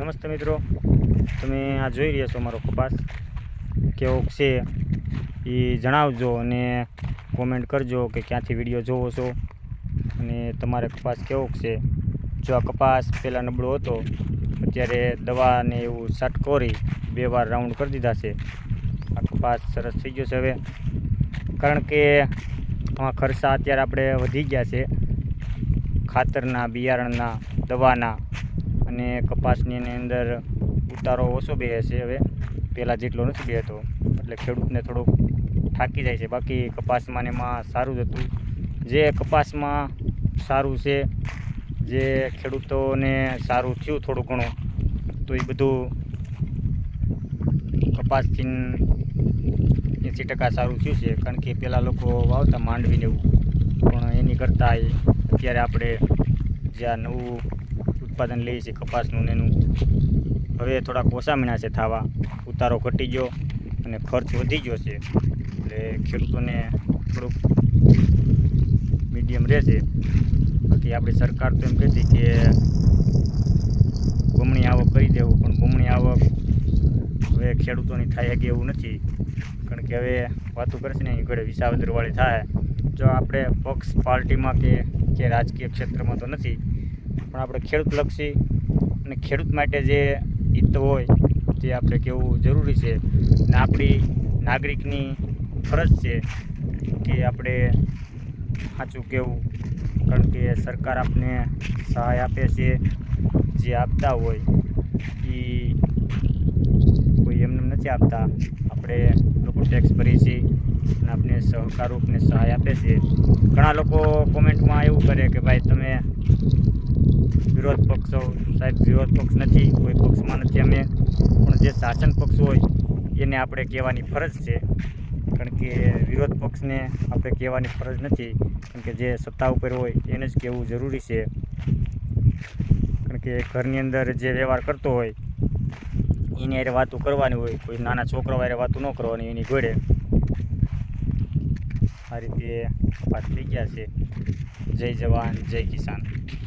નમસ્તે મિત્રો. તમે આ જોઈ રહ્યા છો અમારો કપાસ. કેવો છે એ જણાવજો અને કોમેન્ટ કરજો કે ક્યાંથી વીડિયો જોવો છો. અને તમારે કપાસ કેવો છે? જો આ કપાસ પહેલાં નબળો હતો, અત્યારે દવાને એવું છાંટ કરી બે વાર રાઉન્ડ કરી દીધા છે. આ કપાસ સરસ થઈ ગયો છે હવે. કારણ કે આમાં ખર્ચા અત્યારે આપણે વધી ગયા છે. ખાતરના, બિયારણના, દવાના અને કપાસની અંદર ઉતારો ઓછો બે છે હવે. પહેલાં જેટલો નથી બેહતો. એટલે ખેડૂતને થોડુંક થાકી જાય છે. બાકી કપાસમાં એમાં સારું જ હતું. જે કપાસમાં સારું છે, જે ખેડૂતોને સારું થયું થોડું ઘણું, તો એ બધું કપાસથી એંસી ટકા સારું થયું છે. કારણ કે પહેલાં લોકો વાવતા માંડવીને એવું. પણ એની કરતાં અત્યારે આપણે જે આ નવું ઉત્પાદન લઈએ છીએ કપાસનું ને એનું. હવે થોડાક ઓછા મહિના છે થવા. ઉતારો ઘટી ગયો અને ખર્ચ વધી ગયો છે. એટલે ખેડૂતોને થોડુંક મીડિયમ રહેશે. બાકી આપણી સરકાર તો એમ કહેતી કે બમણી આવક કરી દેવું, પણ બમણી આવક હવે ખેડૂતોની થાય કે એવું નથી. કારણ કે હવે વાતો કરશે ને, એની ઘરે વિસાવદરવાળી થાય. જો આપણે પક્ષ પાર્ટીમાં કે કે રાજકીય ક્ષેત્રમાં તો નથી. પણ આપણે ખેડૂતલક્ષી અને ખેડૂત માટે જે હિત હોય તે આપણે કહેવું જરૂરી છે અને આપણી નાગરિકની ફરજ છે કે આપણે સાચું કહેવું. કારણ કે સરકાર આપને સહાય આપે છે, જે આપતા હોય એ કોઈ એમને નથી આપતા. આપણે લોકો ટેક્સ ભરીએ છીએ અને આપણે સહકારરૂપને સહાય આપે છે. ઘણા લોકો કોમેન્ટમાં એવું કરે કે ભાઈ તમે વિરોધ પક્ષ, સાહેબ, વિરોધ પક્ષ નથી, કોઈ પક્ષમાં નથી અમે. પણ જે શાસન પક્ષ હોય, એને આપણે કહેવાની ફરજ છે. કારણ કે વિરોધ પક્ષને આપણે કહેવાની ફરજ નથી. કારણ કે જે સત્તા ઉપર હોય, એને જ કહેવું જરૂરી છે. કારણ કે ઘરની અંદર જે વ્યવહાર કરતો હોય, એની હારે વાતો કરવાની હોય, કોઈ નાના છોકરાઓ હારે વાતો ન કરવાની, એની ઘોડે આ રીતે વાત થઈ ગયા છે. જય જવાન, જય કિસાન.